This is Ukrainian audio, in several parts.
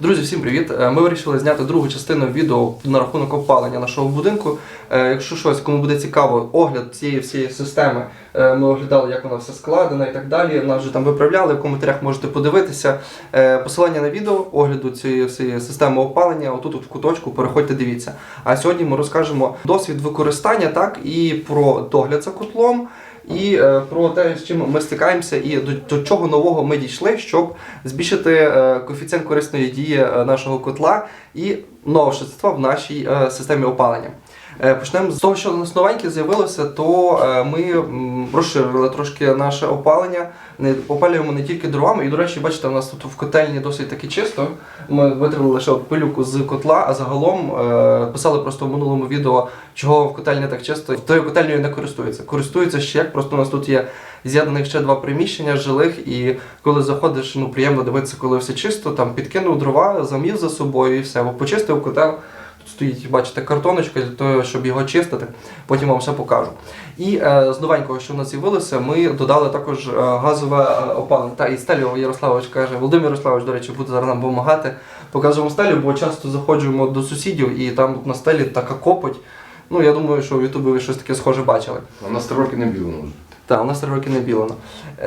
Друзі, всім привіт! Е, Ми вирішили зняти другу частину відео на рахунок опалення нашого будинку. Е, Якщо щось, кому буде цікаво, огляд цієї всієї системи, е, ми оглядали, як вона все складена і так далі. Нас вже там виправляли. В коментарях можете подивитися. Посилання на відео огляду цієї всієї системи опалення. Отут от в куточку переходьте, дивіться. А сьогодні ми розкажемо досвід використання, так і про догляд за котлом. І е, про те, з чим ми стикаємося, і до, чого нового ми дійшли, щоб збільшити е, коефіцієнт корисної дії е, нашого котла і новшества в нашій системі опалення. Е, Почнемо з того, що у нас новеньке з'явилося, то е, ми розширили трошки наше опалення. Не опалюємо не тільки дровами. І, до речі, бачите, у нас тут в котельні досить таки чисто. Ми витрили лише пилюку з котла, а загалом е, писали просто в минулому відео, чого в котельні так чисто. Тою котельнею не користується. Користується ще як, просто у нас тут є з'єднаних ще два приміщення жилих, і коли заходиш, ну приємно дивитися, коли все чисто, там підкинув дрова, замів за собою і все. Почистив котел. Стоїть, бачите, картоночка для того, щоб його чистити. Потім вам все покажу. І е, з новенького, що в нас з'явилося, ми додали також е, газове е, опалення. Та і Стелю Ярославович каже, Володимир Ярославович, до речі, буде зараз нам допомагати. Показуємо стелю, бо часто заходжуємо до сусідів і там на стелі така копоть. Ну, я думаю, що в Ютубі ви щось таке схоже бачили. У нас три роки не білено вже. Так, у нас три роки не білено.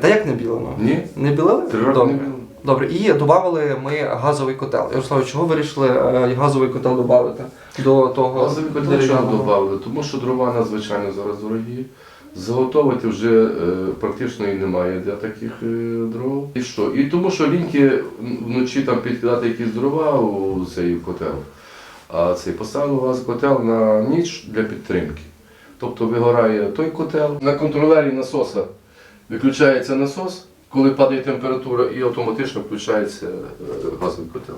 Та як не білено? Ні? Не білили? Три роки Добре. не білено. Добре, і додали ми газовий котел. Ярослав, чого вирішили е, газовий котел додати до того? Газові котли чому дерев'яного? додали? Тому що дрова надзвичайно зараз дорогі. Заготовити вже е, практично і немає для таких е, дров. І що? І тому що ліньки вночі там підкидати якісь дрова у цей котел. А цей поставили газ котел на ніч для підтримки. Тобто вигорає той котел. На контролері насоса виключається насос, коли падає температура, і автоматично включається е, газовий котел.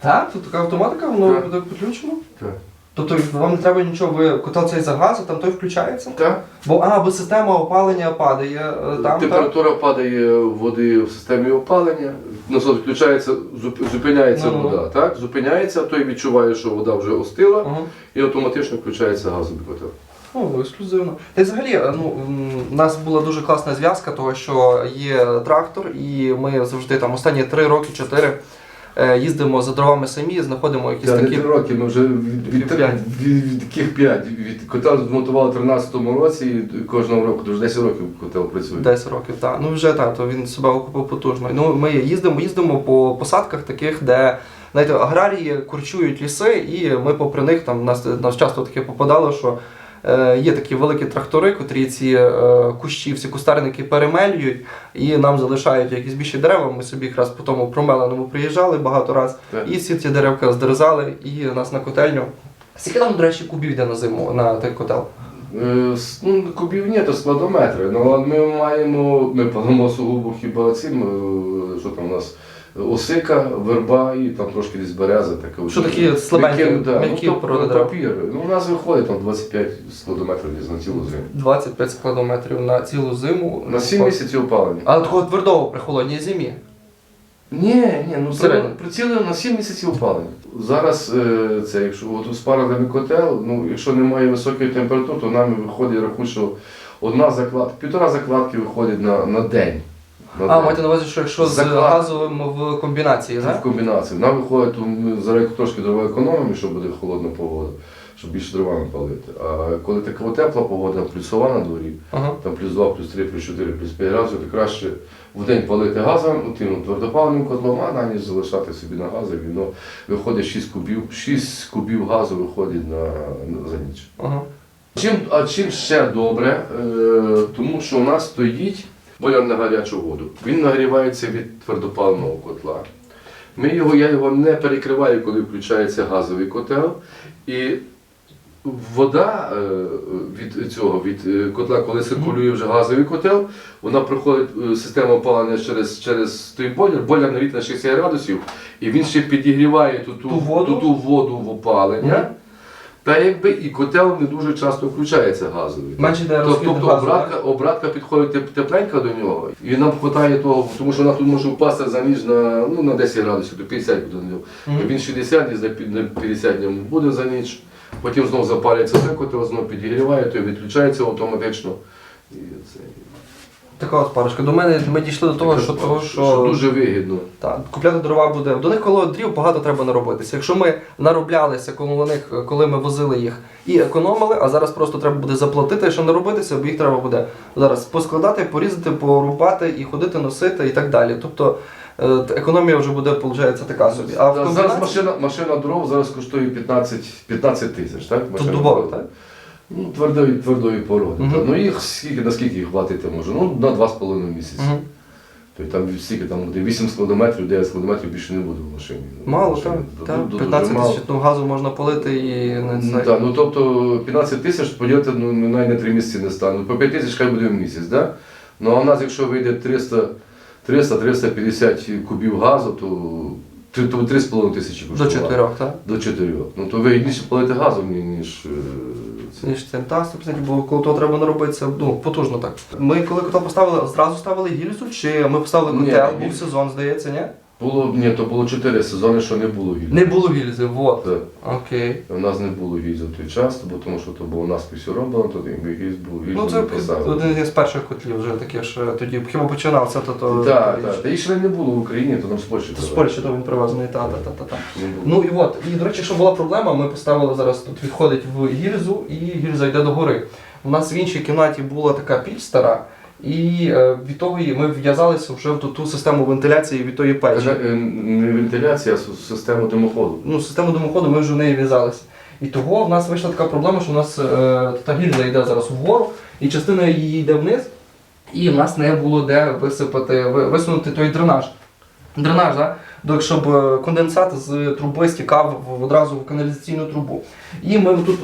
Так, тут така автоматика, воно Так. буде підключено. Так. Тобто вам не треба нічого, ви котел цей за газ, а там той включається? Так. Бо а, бо система опалення падає е, там. Так? Температура падає води в системі опалення, насос включається, зуп- зупиняється Ну-ну. вода. Так? Зупиняється, той відчуває, що вода вже остила, Ага. і автоматично включається газовий котел. О, ексклюзивно. Та й взагалі, е, ну, у нас була дуже класна зв'язка, того що є трактор, і ми завжди там останні три роки, чотири е, їздимо за дровами самі, знаходимо якісь Та не такі. три роки, ми вже від, від, П'ять. від, від таких п'ять. Від котел змонтували в 13-му році і кожного року, дуже 10 років котел працює. 10 років, так. Ну вже так, то він себе окупив потужно. Ну, ми їздимо, їздимо по посадках таких, де знаєте, аграрії курчують ліси, і ми попри них там нас, нас часто таке попадало, що є такі великі трактори, котрі ці е, кущі, всі кустарники перемелюють і нам залишають якісь більші дерева. Ми собі якраз по тому промеленому приїжджали багато раз, і всі ці деревка здерзали, і нас на котельню. Скільки там, до речі, кубів йде на зиму на той котел? Е, Ну, кубів ні, то складометри. Ну, але ми маємо, ми палимо сугубо хіба цим, е, що там у нас, осика, верба і там трошки десь береза. Таке. Що такі слабенькі, М'які, да. м'які ну, то, породи дерев? папір. Ну, у нас виходить там 25 складометрів десь на цілу зиму. 25 складометрів на цілу зиму. На 7 місяців опалення. Але такого твердого при холодній зимі. Ні, ні, ну Середньо. прицілили на 7 місяців опалення. Зараз е, це, якщо от спарений котел, ну якщо немає високої температури, то нам виходить рахунок, що одна закладка, півтора закладки виходить на, на день. А, маєте на увазі, що якщо з Заклад. газовим в комбінації, Це так? в комбінації. Нам виходить, то ми зараз трошки дрова економимо, що буде холодна погода, щоб більше дровами палити. А коли така тепла погода, плюсова на дворі, Ага. там плюс 2, плюс 3, плюс 4, плюс 5 градусів, то краще в день палити газом, ну, тим твердопаливним котлом, а на ніч залишати собі на газові. Ну, виходить 6 кубів, 6 кубів газу виходить на, на за ніч. Ага. Чим, а чим ще добре, е, тому що у нас стоїть боляр на гарячу воду. Він нагрівається від твердопаливного котла. Ми його, я його не перекриваю, коли включається газовий котел. І вода е, від цього, від е, котла, коли циркулює вже газовий котел, вона проходить е, систему опалення через, через той бойлер, бойлер на на 60 градусів, і він ще підігріває ту, ту, Ту воду? ту, ту воду в опалення. Та якби і котел не дуже часто включається газовий. Менше де Тобто, тобто газу, обратка, обратка підходить теп- тепленька до нього, і нам вистачає того, тому що вона тут може впасти за ніж на, ну, на 10 градусів, до 50 буде на нього. Мгм. Він 60 десь на пі- 50 днів буде за ніч, потім знову запалюється той котел, знову підігріває, то відключається автоматично. І це. Така ось парочка. До мене ми дійшли до того, що того, що дуже вигідно. Так, купляти дрова буде. До них коло дрів багато треба наробитися. Якщо ми нароблялися коло них, коли ми возили їх і економили, а зараз просто треба буде заплатити, що наробитися, бо їх треба буде зараз поскладати, порізати, порубати і ходити носити і так далі. Тобто е, економія вже буде, виходить, така собі. А в Зараз машина, машина дров зараз коштує 15, 15 тисяч, так? тут Машина дубових, дров. так? Ну, твердої, твердої породи. Так. Ну їх скільки, наскільки їх хватити може? Ну, на 2,5 місяці. Угу. Тобто там скільки там буде 8 складометрів, 9 складометрів більше не буде в машині. Мало, Машині. так. Ду- так. 15 мало. тисяч ну, газу можна полити і не Ну, так, ну тобто 15 тисяч поділити ну, навіть на 3 місяці не стане. По 5 тисяч хай буде в місяць, да? Ну а в нас, якщо вийде 300 300-350 кубів газу, то, то, то 3,5 тисячі До коштувало. 4, так? До 4. Ну то вигідніше платити газом, ні- ніж. це. Та, 100%, бо коли того треба наробитися, ну, потужно так. Ми коли котел поставили, зразу ставили гільзу, чи ми поставили котел, був сезон, здається, ні? Було, ні, то було 4 сезони, що не було гільзи. Не було гільзи, вот. Так. Окей. У нас не було гільзи в той час, бо тому що то було нас все роблено, то гільз був гільзу Ну це не один із перших котлів вже таке, що тоді хіба починався, то то. Так, так. Та їх ще не було в Україні, то нам з Польщі. То з. Польщі то він привезений, та, та, та, та, та. Ну і от, і до речі, що була проблема, ми поставили зараз тут відходить в гільзу, і гільза йде до гори. У нас в іншій кімнаті була така піч стара, і е, від того ми в'язалися вже в ту, ту систему вентиляції від тої печі. Не, не вентиляція, а с- система димоходу. ну, систему димоходу ми вже в неї в'язалися. І того в нас вийшла така проблема, що в нас е, та гільза йде зараз вгору, і частина її йде вниз, і в нас не було де висипати, висунути той дренаж. Дренаж, да? До- щоб е, конденсат з труби стікав одразу в каналізаційну трубу. І ми тут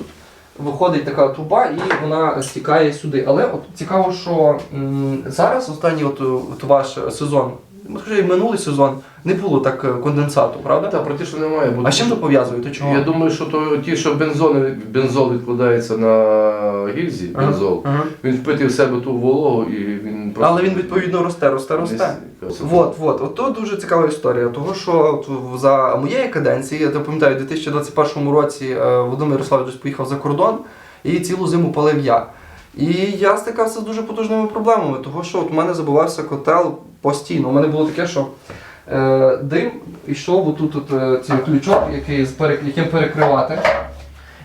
виходить така труба, і вона стікає сюди. Але от цікаво, що м, зараз останній от, от ваш сезон, ну, скажімо, і минулий сезон, не було так е, конденсату, правда? Так, про те, що немає. Бо А з чим то пов'язуєте? Чого? Я думаю, що то ті, що бензони, бензол відкладається на гільзі, Ага, бензол, ага. він впитує в себе ту вологу і він просто. Але він відповідно росте, росте, росте. Десь- вот. От то дуже цікава історія. Того, що за моєї каденції, я пам'ятаю, у 2021 році е, Володимир Ярославович поїхав за кордон і цілу зиму палив я. І я стикався з дуже потужними проблемами, того що от у мене забувався котел постійно. У мене було таке, що е, дим йшов отут от, е, цей ключок, який яким перекривати.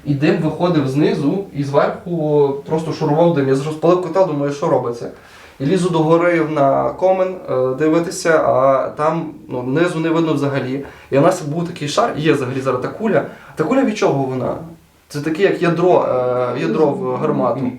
І дим виходив знизу і зверху просто шурував дим. Я розпалив котел, думаю, що робиться. І лізу до гори на комен е, дивитися, а там ну, низу не видно взагалі. І у нас був такий шар, є взагалі зараз та куля. Та куля від чого вона? Це таке, як ядро, е, ядро в гармату.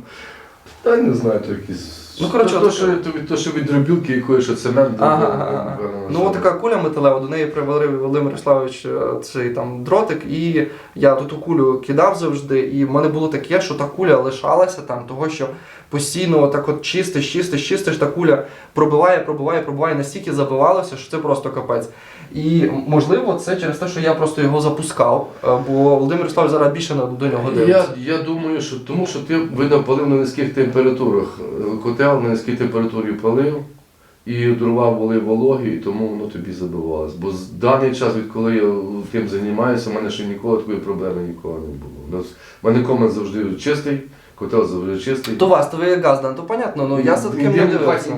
Та не знаю, то якісь. Ну, коротше, то, от- що, то, від- то, що від дробілки якоїсь, що цемент. Ага, ага, ага. Ну, от така куля металева, до неї привалив Володимир Ярославович е, цей там дротик, і я ту кулю кидав завжди, і в мене було таке, що та куля лишалася там, того що постійно так от чистиш, чистиш, чистиш, та куля пробиває, пробиває, пробиває, настільки забивалося, що це просто капець. І можливо, це через те, що я просто його запускав, е, бо Володимир Ярославович зараз більше на- до нього Я, дивиться. я думаю, що тому що ти видно палив на низьких температурах. Котел на низькій температурі палив і дрова були вологі, і тому воно тобі забивалось. Бо з даний час, відколи я тим займаюся, в мене ще ніколи такої проблеми ніколи не було. У мене комент завжди чистий, котел завжди чистий. То вас, то ви як газдан, то понятно, ну я за таким не дивився.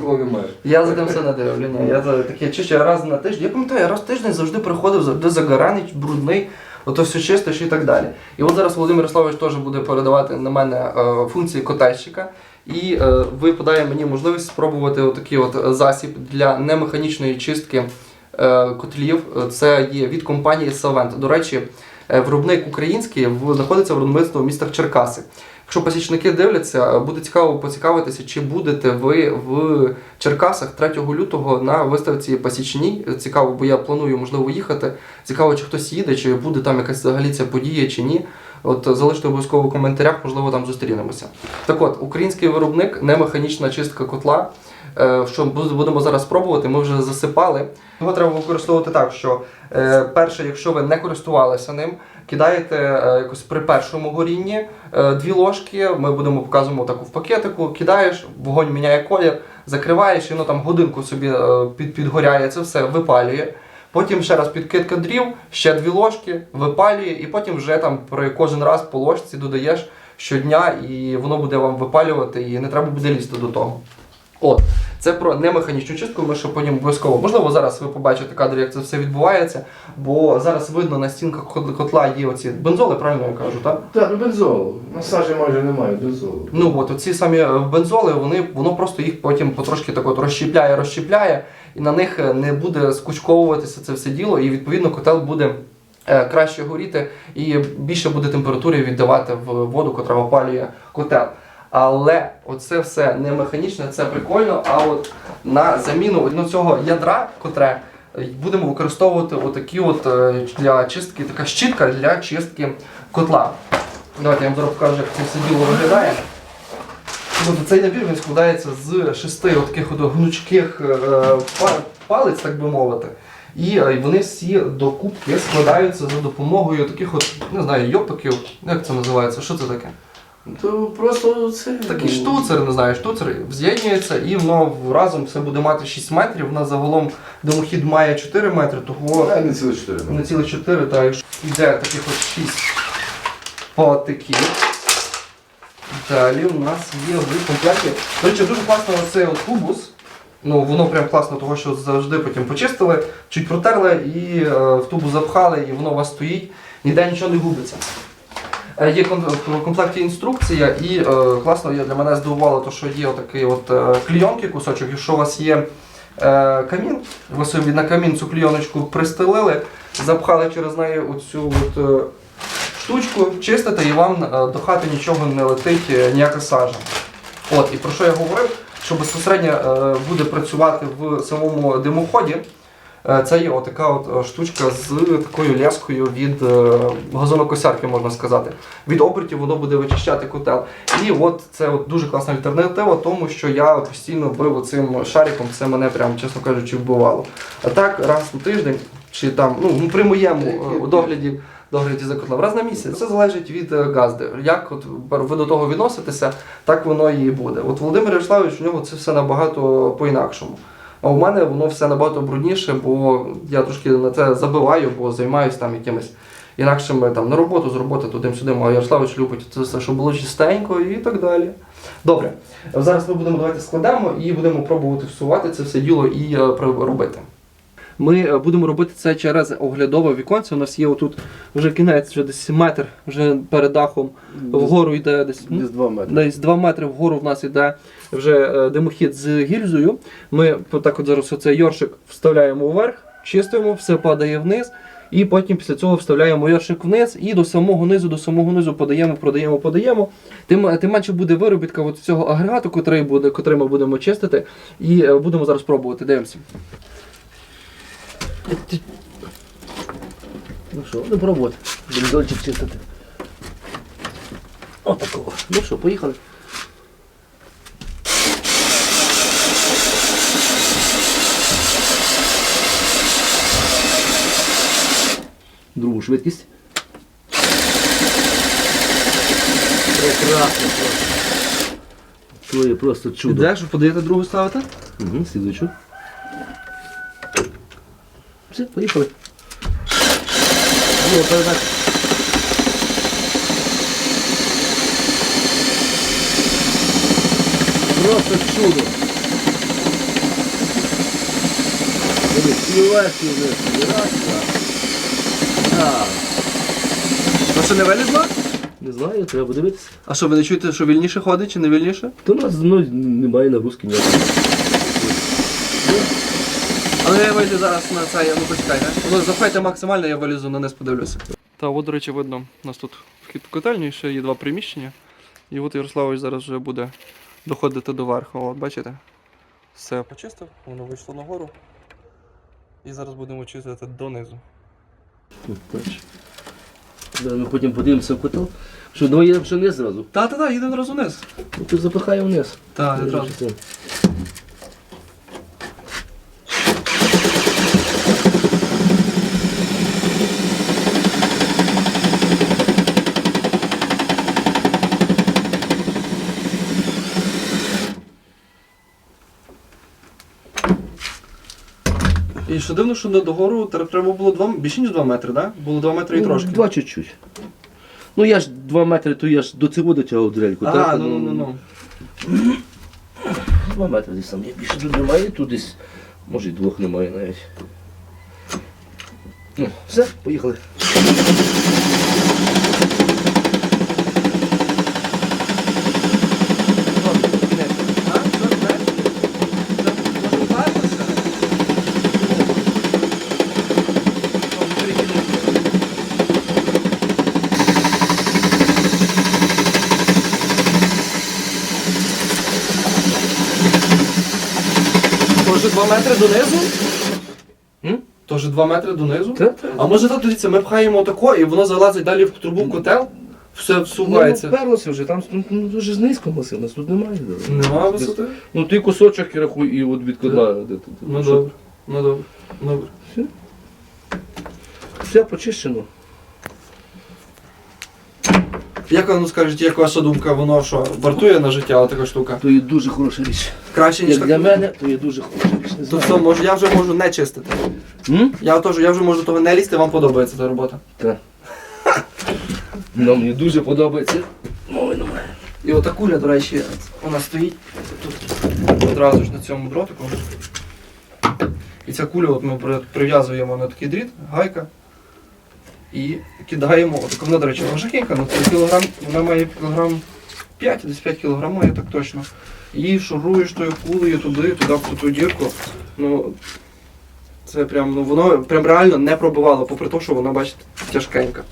Я за тим все не дивлю. Ні. Я за таке чище раз на тиждень. Я пам'ятаю, я раз в тиждень завжди приходив, завжди загораний, брудний, ото все чистиш і так далі. І от зараз Володимир Ярославович теж буде передавати на мене е, функції котельщика. І е, випадає мені можливість спробувати отакий от засіб для немеханічної чистки е, котлів. Це є від компанії Savent. До речі, е, виробник український в- знаходиться в виробництві в містах Черкаси. Якщо посічники дивляться, буде цікаво поцікавитися, чи будете ви в Черкасах 3 лютого на виставці Пасічній. Цікаво, бо я планую, можливо, їхати. Цікаво, чи хтось їде, чи буде там якась взагалі ця подія, чи ні. От залиште обов'язково в коментарях, можливо, там зустрінемося. Так от, український виробник, немеханічна чистка котла. Е, Що будемо зараз пробувати, ми вже засипали. Його треба використовувати так, що е, перше, якщо ви не користувалися ним, кидаєте е, якось при першому горінні дві ложки. Ми будемо показувати таку в пакетику. Кидаєш, вогонь міняє колір, закриваєш, і воно там годинку собі під, підгоряє, це все випалює. Потім ще раз підкидка дрів, ще дві ложки, випалює, і потім вже там при кожен раз по ложці додаєш щодня, і воно буде вам випалювати, і не треба буде лізти до того. От, це про немеханічну чистку, ми ще потім обов'язково. Можливо, зараз ви побачите кадр, як це все відбувається, бо зараз видно на стінках котла є оці бензоли, правильно я кажу, так? Так, ну бензол. На сажі майже немає бензолу. Ну от оці самі е, бензоли, вони воно просто їх потім потрошки так от розщіпляє, розщіпляє, і на них е, не буде скучковуватися це все діло, і відповідно котел буде. е, Краще горіти і більше буде температури віддавати в воду, котра опалює котел. Але оце все не механічне, це прикольно. А от на заміну ну, цього ядра, котре е, будемо використовувати отакі от е, для чистки, така щітка для чистки котла. Давайте я вам зараз покажу, як це все діло виглядає. Тобто цей набір він складається з шести таких от гнучких е, палець, так би мовити. І вони всі докупки складаються за допомогою таких от, не знаю, йопиків, як це називається, що це таке? То просто це. Такий штуцер, не знаю, штуцер з'єднується і воно разом все буде мати 6 метрів. Нас загалом димохід має 4 метри, того А, не ціле чотири. не цілих 4, та якщо йде таких от 6 патиків. Далі у нас є в комплекті. До речі, дуже класно оцей от тубус. Ну, воно прям класно, того, що завжди потім почистили, чуть протерли і е, в тубус запхали, і воно у вас стоїть, ніде нічого не губиться. Е, Є в комплекті інструкція, і е, класно для мене здивувало, те, що є отакий от е, клійонки кусочок, якщо у вас є камін, ви собі на камін цю клійоночку пристелили, запхали через неї оцю от, штучку, чистите, і вам до хати нічого не летить, ніяка сажа. От, і про що я говорив, що безпосередньо буде працювати в самому димоході. Е, Це є отака от е, штучка з такою ляскою від е, газонокосярки, можна сказати. Від обертів воно буде вичищати котел. І от це от дуже класна альтернатива, тому що я постійно бив цим шариком, це мене прям, чесно кажучи, вбивало. А так раз на тиждень, чи там, ну при моєму догляді. Догляді за котлом раз на місяць. Це залежить від газди. Як от ви до того відноситеся, так воно і буде. От Володимир Ярославович, у нього це все набагато по-інакшому. А у мене воно все набагато брудніше, бо я трошки на це забиваю, бо займаюся там якимись інакшими там на роботу, з роботи туди-сюди. А Ярославич любить це все, щоб було чистенько і так далі. Добре, зараз ми будемо давайте складемо і будемо пробувати всувати це все діло і е, робити. Ми е, будемо робити це через оглядове віконце. У нас є отут вже кінець, вже десь метр, вже перед дахом вгору йде десь. Десь два метри. Десь 2 метри вгору в нас йде вже е, димохід з гільзою. Ми так от зараз оцей йоршик вставляємо вверх, чистимо, все падає вниз. І потім після цього вставляємо йоршик вниз і до самого низу, до самого низу подаємо, продаємо, подаємо. Тим, тим менше буде виробітка от цього агрегату, котрий, буде, котрий ми будемо чистити. І е, будемо зараз пробувати. Дивимося. Ну що, будемо пробувати. Бензольчик чистити. Отакого. Ну що, поїхали. Другу швидкість. Прекрасно просто. То є просто чудо. Де, що подаєте другу ставити? Угу, слідуючу. Все, поїхали. Друга передача. Просто чудо. Дивись, вже, співаєшка. Так. Ну що не вилізло? Не знаю, треба дивитися. А що, ви не чуєте, що вільніше ходить чи не вільніше? То у нас ну, немає нагрузки ніякої. Але я вийду зараз на це, ну почекайте. Ну запхайте максимально, я вилізу на низ подивлюся. Та от, до речі, видно, у нас тут вхід в котельню, і ще є два приміщення. І от Ярославович зараз вже буде доходити до верху. От бачите? Все почистив, воно вийшло нагору. І зараз будемо чистити донизу. Ну, Ми потім подивимося в котел. Що, давай їдемо ще вниз зразу. Та-та-та, їде одразу вниз. Ну, ти запихаємо вниз. Так, одразу. Що дивно, що догору треба було два, більше ніж 2 метри, так? Да? Було 2 метри і Ну, трошки. Два чуть-чуть. Ну я ж 2 метри, то я ж до цього дотягав дрельку. А, так? ну ну ну ну. Два метри десь там є. Більше тут немає, тут десь, може і двох немає навіть. Ну, все, поїхали. Тоже 2 метри донизу? М? Тоже 2 метри донизу? Та, та. А може так дивіться, ми пхаємо тако і воно залазить далі в трубу в котел, все Ну, всувається. вперлося вже, там ну, ну, дуже низько масив, нас тут немає. Нема висоти? Ну ти кусочок і рахуй і от відкладає. де. Ну Що? добре. Ну добре. Добре. Все почищено. Як ви ну, скажете, як ваша думка, воно що вартує на життя така штука? То є дуже хороша річ. Краще, ніж Як для мене, то є дуже хороша річ. Не То знаю. все, я вже можу не чистити. М? Я теж, я вже можу того не лізти, вам подобається та робота. Так. Ну, мені дуже подобається. Мови немає. І ота куля, до речі, вона стоїть тут одразу ж на цьому дротику. І ця куля от ми при- прив'язуємо на такий дріт, гайка. І кидаємо. От вона, до речі, важкенька, ну це кілограм, вона має кілограм 5, десь 5 кілограм має так точно. І шуруєш тою кулею туди, туди, в ту дірку. Ну, це прям, ну воно прям реально не пробивало, попри те, що вона, бачите, тяжкенька.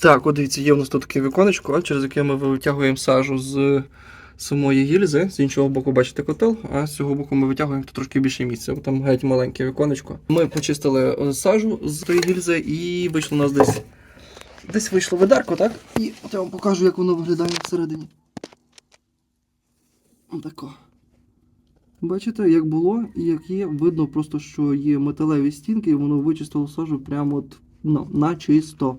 Так, от дивіться, є у нас тут таке віконечко, через яке ми витягуємо сажу з самої гільзи. З іншого боку, бачите котел, а з цього боку ми витягуємо трошки більше місця, бо там геть маленьке віконечко. Ми почистили е, сажу з тої гільзи і вийшло у нас десь. Десь вийшло ведерко, так? І от я вам покажу, як воно виглядає всередині. Отако. Бачите, як було і як є, видно просто, що є металеві стінки, і воно вичистило сажу прямо от, ну, на чисто.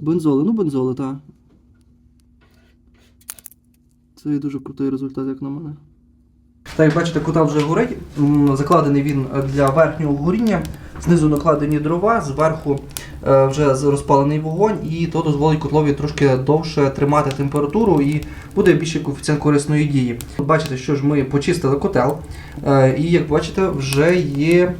Бензоли, ну бензоли, так. Це є дуже крутий результат, як на мене. Так, як бачите, котел вже горить. Закладений він для верхнього горіння. Знизу накладені дрова, зверху е, вже розпалений вогонь, і то дозволить котлові трошки довше тримати температуру і буде більший коефіцієнт корисної дії. Бачите, що ж ми почистили котел, е, і як бачите, вже є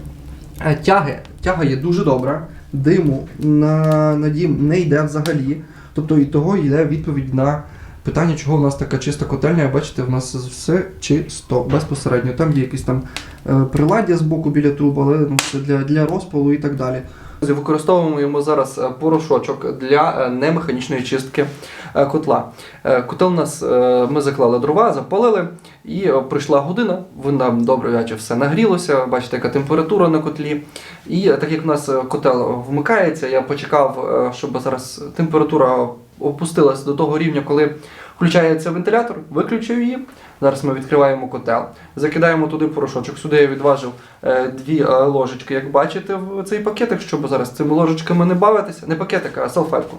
е, тяги. Тяга є дуже добра, диму на, на дім не йде взагалі. Тобто і того йде відповідь на питання, чого в нас така чиста котельня. Бачите, в нас все чисто, безпосередньо. Там є якісь там е, приладдя з боку біля труб, але ну, це для, для розпалу і так далі. Використовуємо зараз е, порошочок для е, немеханічної чистки котла. Котел у нас ми заклали дрова, запалили, і прийшла година. Вона добре наче все нагрілося. Бачите, яка температура на котлі. І так як у нас котел вмикається, я почекав, щоб зараз температура опустилася до того рівня, коли включається вентилятор, виключив її. Зараз ми відкриваємо котел, закидаємо туди порошочок. Сюди я відважив е, дві е, ложечки, як бачите, в цей пакетик, щоб зараз цими ложечками не бавитися, не пакетик, а салфетку.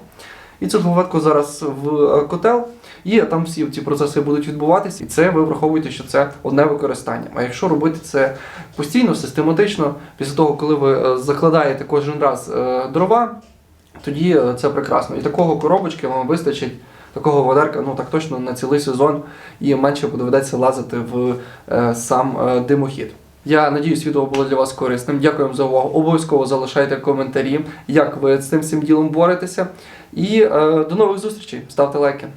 І цю салфетку зараз в е, котел, і там всі ці процеси будуть відбуватися. І це ви враховуєте, що це одне використання. А якщо робити це постійно, систематично, після того, коли ви закладаєте кожен раз дрова, тоді е, це прекрасно. І такого коробочки вам вистачить. Такого водарка, ну так точно на цілий сезон і менше доведеться лазити в е, сам е, димохід. Я надіюсь, відео було для вас корисним. Дякую вам за увагу. Обов'язково залишайте коментарі, як ви з цим всім ділом боретеся. І е, до нових зустрічей. Ставте лайки.